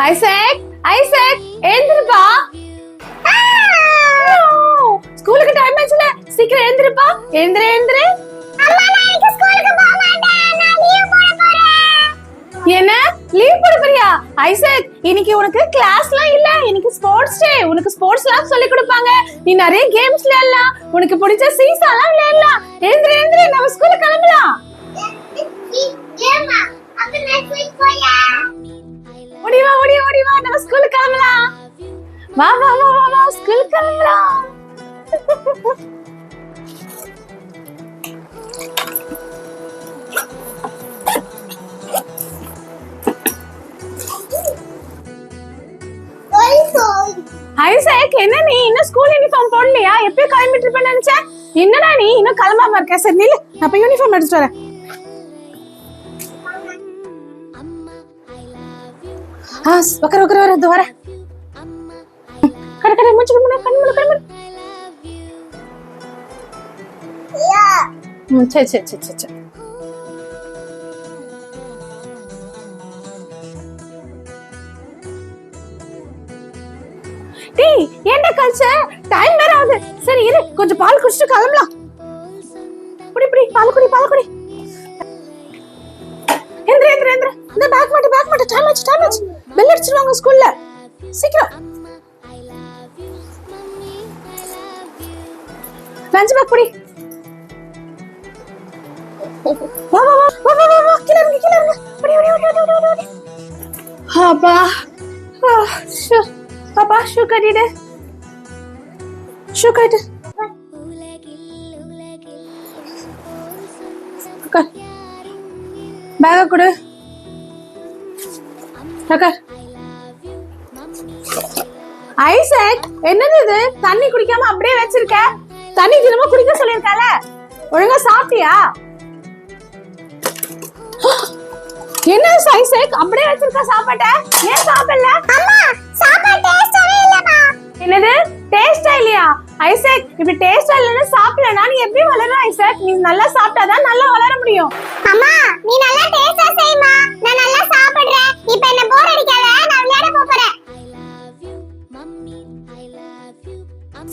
Isaac Isaac எழுந்திருப்பா. ஸ்கூலுக்கு time ஆச்சுல. சீக்கிரம் எழுந்திருப்பா. எழுந்திரு எழுந்திரு. என்ன? லீவ் போட போறியா? ஐசக் இன்னைக்கு உனக்கு கிளாஸ்லாம் இல்ல. இன்னைக்கு ஸ்போர்ட்ஸ் டே உனக்கு ஸ்போர்ட்ஸ்லாம் சொல்லி கொடுப்பாங்க. நீ நிறைய கேம்ஸ் விளையாடலாம். உனக்கு பிடிச்ச சீசாலாம் விளையாடலாம். எழுந்திரு எழுந்திரு. நம்ம ஸ்கூலுக்கு கிளம்பலாம். ஓடி வா ஓடி ஓடி வா நம்ம ஸ்கூலுக்கு கிளம்பலாம். வா வா வா வா வா ஸ்கூலுக்கு கிளம்பலாம். ஐசக் என்ன நீ? இன்னும் ஸ்கூல் யூனிஃபார்ம் போடலையா? எப்பயும் கிளம்பிட்டு இருப்பேன்னு நினைச்சேன். என்னடா நீ? இன்னும் கிளம்பாம இருக்க. சரி நில்லு. நான் போய் யூனிஃபார்ம் எடுத்துட்டு வரேன். ஆ உக்கார உக்கர வர இது கட கடை கடை மூச்சு கண்ணு கண்ணு கண்ணு ம் சரி சரி சரி சரி சரி. டேய் ஏன்டா கழிச்ச? டைம் வேற ஆகுது. சரி இரு கொஞ்சம் பால் குடிச்சிட்டு கிளம்பலாம். குடி குடி பால் குடி பால் குடி. எந்திர எந்திர எந்திர. இந்த பேக் மாட்டு பேக் மாட்டு. டைம் ஆச்சு டைம் ஆச்சு. பெல் அடிச்சிருவாங்க ஸ்கூல்ல சீக்கிரம். லஞ்ச் பேக் குடி வா வா வா வா வா வா கீழ இறங்கு கீழ இறங்கு. அப்பா ஷூ. பாப்பா ஷூ கட்டிடு. ஷூ கட்டு. பேக கொடு. ஐசக் என்னது இது? தண்ணி குடிக்காம அப்படியே வச்சிருக்க? தண்ணி தினமும் குடிக்க சொல்லிருக்கல ஒழுங்கா சாப்பிட்டியா? என்ன ஐசக்? அப்படியே வச்சிருக்க சாப்பாட்ட? ஏன் சாப்பிடல? என்னது? டேஸ்டா இல்லையா? ஐசக் இப்படி டேஸ்டா இல்லைன்னு சாப்பிடலனா நீ எப்படி வளர ஐசக்? நீ நல்லா சாப்பிட்டாதான் நல்லா வளர முடியும். அம்மா நீ நல்லா டேஸ்டா செய்யுமா நான் நல்லா இப்போ என்ன போர் அடிக்காத நான் விளையாட போறேன்.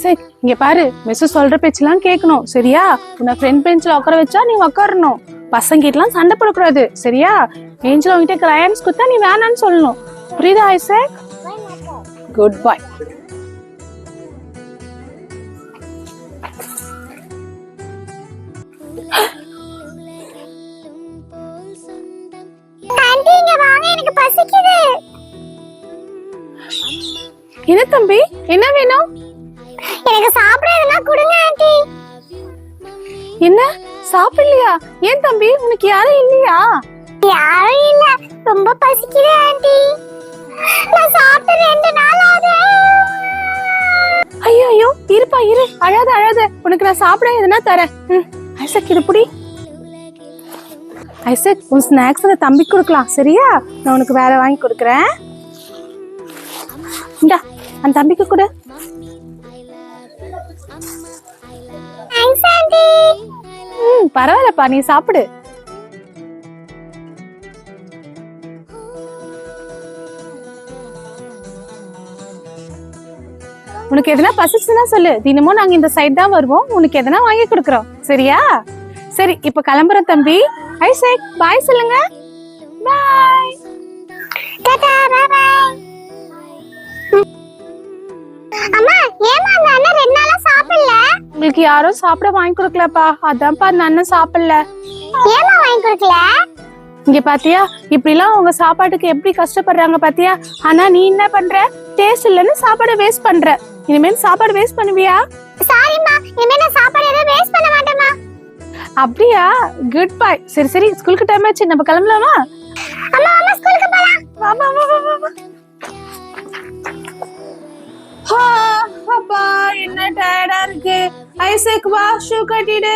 சரி இங்க பாரு மிஸ் சொல்ற பேச்செல்லாம் கேட்கணும் சரியா? உன்னை ஃப்ரெண்ட் பெஞ்சில் உட்கார வச்சா நீ உட்காரணும் பசங்க கிட்டலாம் சண்டை போடக்கூடாது சரியா? ஏஞ்சல் உங்ககிட்ட கிரையான்ஸ் கொடுத்தா நீ வேணான்னு சொல்லணும். புரியுதா ஐசக்? குட் பாய் Huh? என்ன தம்பி? என்ன வேணும்? எனக்கு சாப்பிட எதுனா கொடுங்க ஆண்டி. என்ன? சாப்பிடலையா? ஏன் தம்பி? உனக்கு யாரும் இல்லையா? யாரும் இல்ல. ரொம்ப பசிக்குது ஆண்டி. நான் சாப்பிட்டு ரெண்டு நாள் ஆகுது. ஐயோ ஐயோ. இருப்பா இரு. அழாத அழாத. உனக்கு நான் சாப்பிட எதுனா தரேன். ம், ஐசக் இது புடி. ஐசக் உன் ஸ்நாக்ஸ் அந்த தம்பி கொடுக்கலாம். சரியா? நான் உனக்கு வேற வாங்கி கொடுக்குறேன். இந்தா. அந்த தம்பிக்கு கொடு. ம் பரவாயில்லப்பா நீ சாப்பிடு. உனக்கு எதனா பசிச்சுன்னா சொல்லு. தினமும் நாங்க இந்த சைடு தான் வருவோம். உனக்கு எதனா வாங்கி கொடுக்குறோம். சரியா? சரி இப்ப கிளம்புறோம் தம்பி. ஐசேக் பாய் சொல்லுங்க. பாய் உங்களுக்கு யாரும் சாப்பிட வாங்கி கொடுக்கலப்பா. அதான்ப்பா அந்த அண்ணன் சாப்பிடல. ஏமா வாங்கி கொடுக்கல? இங்க பாத்தியா இப்படிலாம் உங்க சாப்பாட்டுக்கு எப்படி கஷ்டப்படுறாங்க பாத்தியா? ஆனா நீ என்ன பண்ற? டேஸ்ட் இல்லைன்னு சாப்பாடு வேஸ்ட் பண்ற. இனிமேல் சாப்பாடு வேஸ்ட் பண்ணுவியா? சாரிம்மா இனிமே நான் சாப்பாடு எதுவும் வேஸ்ட் பண்ண மாட்டேம்மா. அப்படியா? குட் பை சரி சரி ஸ்கூலுக்கு டைம் ஆச்சு. நம்ம கிளம்பலாமா? அம்மா அம்மா ஸ்கூலுக்கு போலாம். வா வா வா வா, வா வா ஆ, அப்பா என்ன டயர்டா இருக்கு. ஐசேக் வா ஷூ கட்டிடு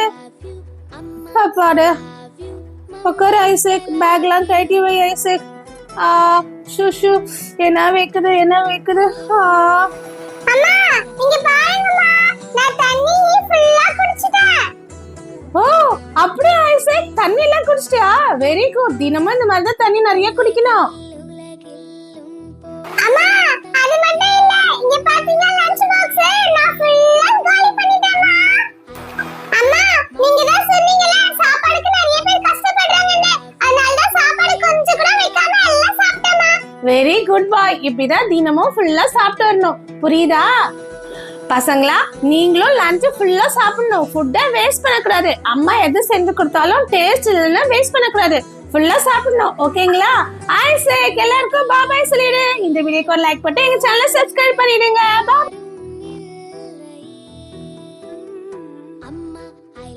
அப்பாடு உட்காரு ஐசேக் பேக்லாம் கட்டி வை ஐசேக் ஆ ஷூ ஷூ என்ன வைக்குது என்ன வைக்குது ஆ அம்மா இங்க பாருங்கம்மா நான் தண்ணி ஃபுல்லா குடிச்சிட்டேன் ஓ அப்படியே ஐசேக் தண்ணி எல்லாம் குடிச்சிட்டியா வெரி குட் தினமும் இந்த மாதிரி தான் தண்ணி நிறைய குடிக்கணும் இப்படிதான் தினமும் ஃபுல்லா சாப்பிட்டு வரணும். புரியுதா? பசங்களா நீங்களும் லஞ்சு ஃபுல்லா சாப்பிடணும். ஃபுட்டை வேஸ்ட் பண்ணக்கூடாது. அம்மா எது செஞ்சு கொடுத்தாலும் டேஸ்ட் இல்லைன்னா வேஸ்ட் பண்ணக்கூடாது. ஃபுல்லா சாப்பிடணும். ஓகேங்களா ஆய் சேக் எல்லாருக்கும் பாபாய் சொல்லிடு. இந்த வீடியோக்கு ஒரு லைக் போட்டு எங்க சேனலை சப்ஸ்கிரைப் பண்ணிடுங்க. பாய்